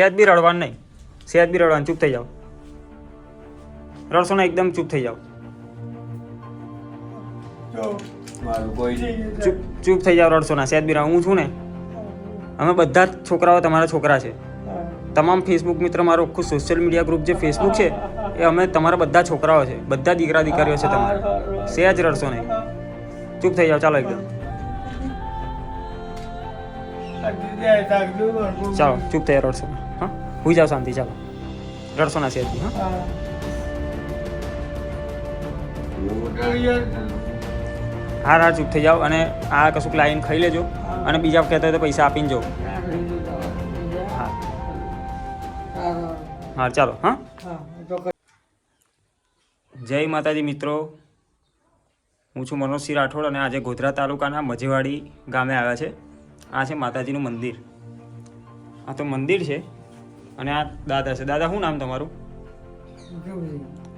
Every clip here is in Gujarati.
સહેજ બી રડવાનું નહીં. સહેજ બી રડવાનું ચૂપ થઈ જાઓ. રડશો ને એકદમ ચૂપ થઈ જાઓ. ચૂપ ચૂપ થઈ જાઓ રડશો ના સહેજ બી હું છું ને? અમે બધા જ છોકરાઓ તમારા છોકરા છે. તમામ ફેસબુક મિત્ર મારો આખું સોશિયલ મીડિયા ગ્રુપ જે ફેસબુક છે એ અમે તમારા બધા છોકરાઓ છે. બધા દીકરા દીકરીઓ છે તમારા. સહેજ રડશો નહીં. ચૂપ થઈ જાઓ ચાલો એકદમ. ચાલો, ચૂપ થઈ રડશો હા? હું જાઓ શાંતિ, ચાલો. રડશો ના સહેજ હા? હા હા, ચૂપ થઈ જાઓ અને આ કશું લાઈન ખાઈ લેજો અને બીજા કહેતા હોય તો પૈસા આપીને જાઓ. હા હા, ચાલો, હા? જય માતાજી, મિત્રો. હું છું મનોજસિંહ રાઠોડ અને આજે ગોધરા તાલુકાના મજેવાડી ગામે આવ્યા છે. આ છે માતાજીનું મંદિર. આ તો મંદિર છે અને આ દાદા છે. દાદા શું નામ તમારું?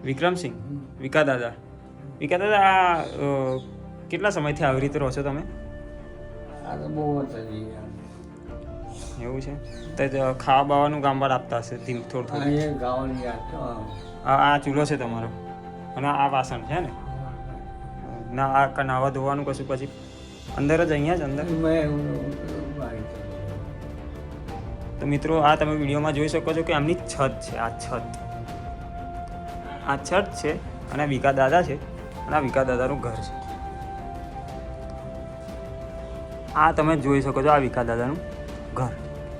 વિક્રમસિંહ વિકા દાદા. વિકા દાદા આ કેટલા સમયથી આવી રીતે રહો છો તમે? એવું છે? તો ખાવા બાવાનું ગામવાળ આપતા હશે ધીમ થોડું થોડું. આ આ ચૂલો છે તમારો. અને આ વાસણ છે ને? ના આ નાવા ધોવાનું કશું પછી? અંદર જ અહીંયા જ અંદર? તો મિત્રો આ તમે વિડીયોમાં જોઈ શકો છો કે આમની છત છે આ છત. આ છત છે અને વિકા દાદા છે અને આ વિકા દાદાનું ઘર છે. આ તમે જોઈ શકો છો આ વિકા દાદાનું ઘર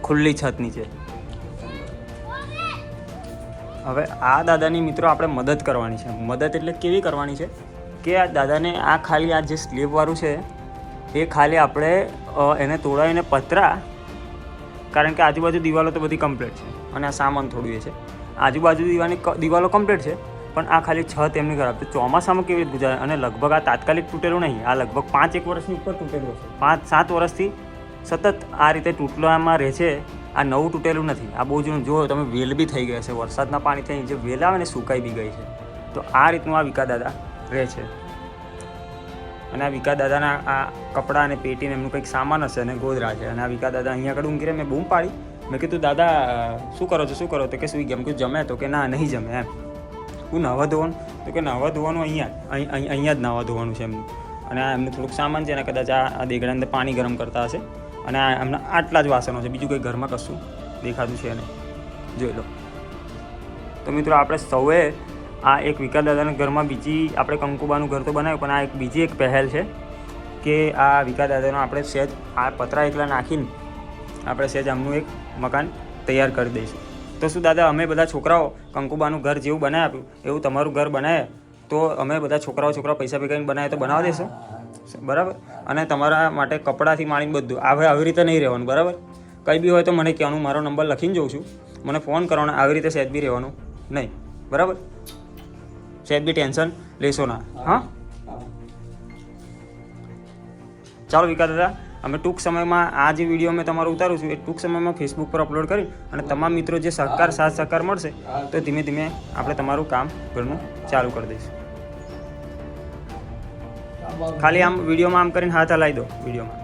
ખુલ્લી છત નીચે. હવે આ દાદાની મિત્રો આપણે મદદ કરવાની છે. મદદ એટલે કેવી કરવાની છે? કે આ દાદાને આ ખાલી આ જે સ્લેબવાળું છે એ ખાલી આપણે એને તોડાવીને પતરા, કારણ કે આજુબાજુ દિવાલો તો બધી કમ્પ્લીટ છે અને આ સામાન થોડું એ છે. આજુબાજુ દિવાની દિવાલો કમ્પ્લીટ છે, પણ આ ખાલી છત એમની ખરાબ તો ચોમાસામાં કેવી રીતે ગુજારે? અને લગભગ આ તાત્કાલિક તૂટેલું નહીં, આ લગભગ પાંચ એક વર્ષની ઉપર તૂટેલું છે. પાંચ, સાત વર્ષથી સતત આ રીતે તૂટલામાં રહે છે, આ નવું તૂટેલું નથી. આ બહુ જૂનું જો તમે વેલ બી થઈ ગયા છે વરસાદના પાણીથી જે વેલ આવે ને સુકાઈ બી ગઈ છે, તો આ રીતનું આ વિકા દાદા રહે છે. અને આ વિકા દાદાના આ કપડાં અને પેટીને એમનું કંઈક સામાન હશે અને ગોદરા છે. અને આ વિકા દાદા અહીંયા આગળ ઊંઘી મેં બૂમ પાડી. મેં કીધું, દાદા શું કરો છો? શું કરો તો કે સુઈ ગયા કીધું જમે? તો કે, ના, નહીં જમે. એમ. હું નવા ધોવાનું? તો કે, નવા ધોવાનું અહીંયા અહીં, અહીં- અહીંયા જ નવા ધોવાનું છે એમનું. અને આ એમનું થોડુંક સામાન છે અને કદાચ આ દેગડા અંદર પાણી ગરમ કરતા હશે. અને આ એમના આટલા જ વાસણો છે, બીજું કંઈ ઘરમાં કશું દેખાતું છે નહીં. જોઈ લો. તો મિત્રો, આપણે સૌએ આ એક વિકાસ દાદાના ઘરમાં બીજી આપણે કંકુબાનું ઘર તો બનાવ્યું, પણ આ એક બીજી એક પહેલ છે કે આ વિકાસ દાદાનો આપણે સહેજ આ પતરા એકલા નાખીને આપણે સહેજ આમનું એક મકાન તૈયાર કરી દઈશું. તો શું દાદા, અમે બધા છોકરાઓ કંકુબાનું ઘર જેવું બનાવી આપ્યું એવું તમારું ઘર બનાવે તો અમે બધા છોકરાઓ છોકરાઓ પૈસા ભેગાઈને બનાવે તો બનાવી દેશો? બરાબર? અને તમારા માટે કપડાંથી માંડીને બધું હવે આવી રીતે નહીં રહેવાનું, બરાબર? કંઈ બી હોય તો મને કહેવાનું, મારો નંબર લખીને જોઉં છું. મને ફોન કરવાનો, આવી રીતે સહેજ બી રહેવાનું નહીં, બરાબર? સહેજ બી ટેન્શન લેશો ના હા ચાલો વિકા દાદા, અમે ટૂંક સમયમાં આ જે વીડિયો મેં તમારો ઉતારું છું, એ ટૂંક સમયમાં ફેસબુક પર અપલોડ કરી અને તમામ મિત્રો જે સહકાર, સાથ, સહકાર મળશે, તો ધીમે ધીમે આપણે તમારું કામ ઘરનું ચાલુ કરી દઈશું. ખાલી આમ વિડીયોમાં આમ કરીને હાથ હલાવી દો, વિડીયોમાં.